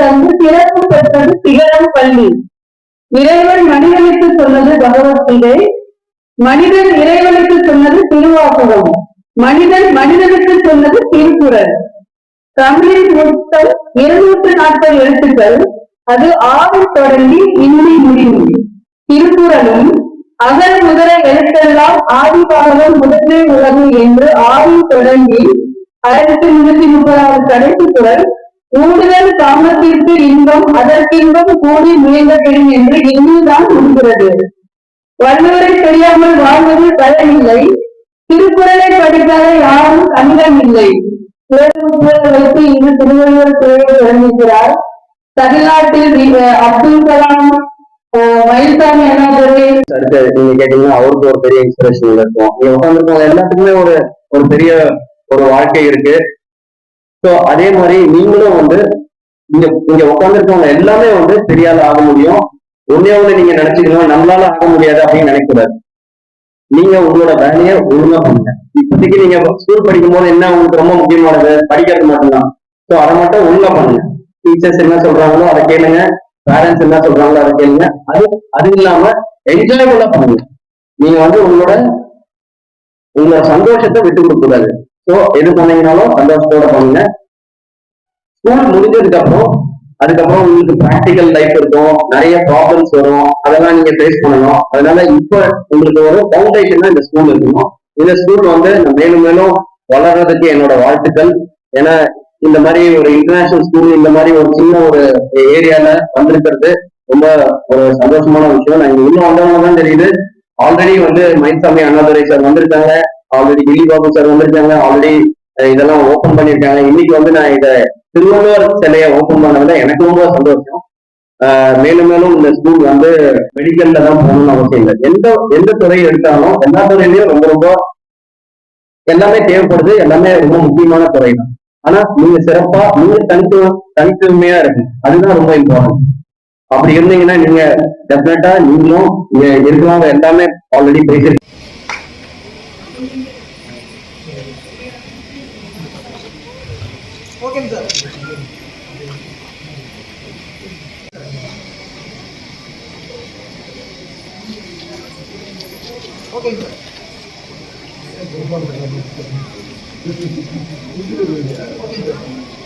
தந்து சிறப்பு பெற்றது திகழும் பள்ளி. இறைவன் மனிதனுக்கு சொன்னது பகவத்கீதை மனிதன் இறைவனுக்கு சொன்னது திருவாசகம் மனிதன் மனிதனுக்கு சொன்னது திருக்குறள். தமிழில் மொத்தம் இருநூற்று நாற்பது எழுத்துக்கள் அது ஆறு தொடங்கி இன்னி முடிவு திருக்குறளும் அகல் முதல எழுத்தெல்லாம் ஆதி பாகம் முதலே உலகு என்று ஆறு தொடங்கி ஆயிரத்தி முன்னூத்தி முப்பதாவது கடைசி குரல் கூடுதல் காமத்திற்கு இன்பம் அதற்கின்பம் கூடி முயன்றப்படும் என்று இன்னுதான் முடிகிறது. வள்ளுவரை தெரியாமல் வாழ்வது பயனில்லை திருக்குறளை படிக்காத யாரும் கண்டம் இல்லை. வைத்து இன்று திருவள்ளுவர் துறையை தொடங்குகிறார் தமிழ்நாட்டில் அப்துல் கலாம் மயில்சாமி அண்ணாதுரை. நீங்க கேட்டீங்கன்னா அவருக்கு ஒரு பெரிய இன்ஸ்பிரேஷன் இருக்கும். இங்க உட்காந்துருக்கவங்க எல்லாத்துக்குமே ஒரு ஒரு பெரிய ஒரு வாழ்க்கை இருக்கு. ஸோ அதே மாதிரி நீங்களும் வந்து இங்க இங்க உட்காந்துருக்கவங்க எல்லாமே வந்து பெரியால ஆக முடியும். ஒன்னே ஒண்ணு நீங்க நினைச்சுக்கணும் நம்மளால ஆக முடியாது அப்படின்னு நினைக்கக்கூடாது. நீங்க உங்களோட வேலையை ஒழுங்கா பண்ணுங்க. இப்போதைக்கு நீங்க ஸ்கூல் படிக்கும் போது என்ன உங்களுக்கு ரொம்ப முக்கியமானது? படிக்கிறது மட்டும்தான். ஸோ அதை மட்டும் ஒழுங்கா பண்ணுங்க. டீச்சர்ஸ் என்ன சொல்றாங்களோ அதை கேளுங்க. பேரண்ட்ஸ் என்ன சொல்றாங்களோ அதை கேளுங்க. அது அது இல்லாம என்ஜாயபுல்லா பண்ணுங்க. நீங்க வந்து உங்களோட உங்களோட சந்தோஷத்தை விட்டு கொடுக்க கூடாது ஸோ எது பண்ணீங்கனாலும் சந்தோஷத்தோட பண்ணுங்க. ஸ்கூல் முடிஞ்சதுக்கு அப்புறம் அதுக்கப்புறம் உங்களுக்கு ப்ராக்டிக்கல் லைஃப் இருக்கும். நிறைய ப்ராப்ளம்ஸ் வரும். அதெல்லாம் நீங்க ஃபேஸ் பண்ணணும். அதனால இப்ப உங்களுக்கு ஒரு ஃபவுண்டேஷன் இந்த ஸ்கூல் இருக்கணும். இந்த ஸ்கூல் வந்து மேலும் மேலும் வளர்றதுக்கு என்னோட வாழ்த்துக்கள். ஏன்னா இந்த மாதிரி ஒரு இன்டர்நேஷனல் ஸ்கூல் இந்த மாதிரி ஒரு சின்ன ஒரு ஏரியால வந்திருக்கிறது ரொம்ப ஒரு சந்தோஷமான விஷயம். நான் இங்க இன்னும் வந்தவங்க தான் தெரியுது. ஆல்ரெடி வந்து மயில்சாமி அண்ணாதுரை சார் வந்திருக்காங்க. ஆல்ரெடி கில்லி பாபு சார் வந்திருக்காங்க ஆல்ரெடி இதெல்லாம் ஓபன் பண்ணியிருக்காங்க. இன்னைக்கு வந்து நான் இதை திருவள்ளுவர் சிலையை ஓபன் பண்ணதுல எனக்கு ரொம்ப சந்தோஷம். ஆஹ் மேலும் மேலும் இந்த ஸ்கூல் வந்து மெடிக்கல்ல தான் போகணும்னு அவசியம் இல்லை. எந்த எந்த துறையை எடுத்தாலும் எல்லா துறையிலயும் ரொம்ப ரொம்ப எல்லாமே தேவைப்படுது. எல்லாமே ரொம்ப முக்கியமான துறை தான். ஆனா நீங்க சிறப்பா நீங்க தனித்துவ தனித்துவமையா இருக்கு அதுதான் ரொம்ப இம்பார்ட்டன்ட் அப்படி இருந்தீங்கன்னா நீங்க டெஃபினட்டா நீங்களும் இங்க இருக்கிறவங்க எல்லாமே ஆல்ரெடி பேசிருக்கீங்க. ஓகேங்க சார் ஓகேங்க சார் ஓகேங்க சார்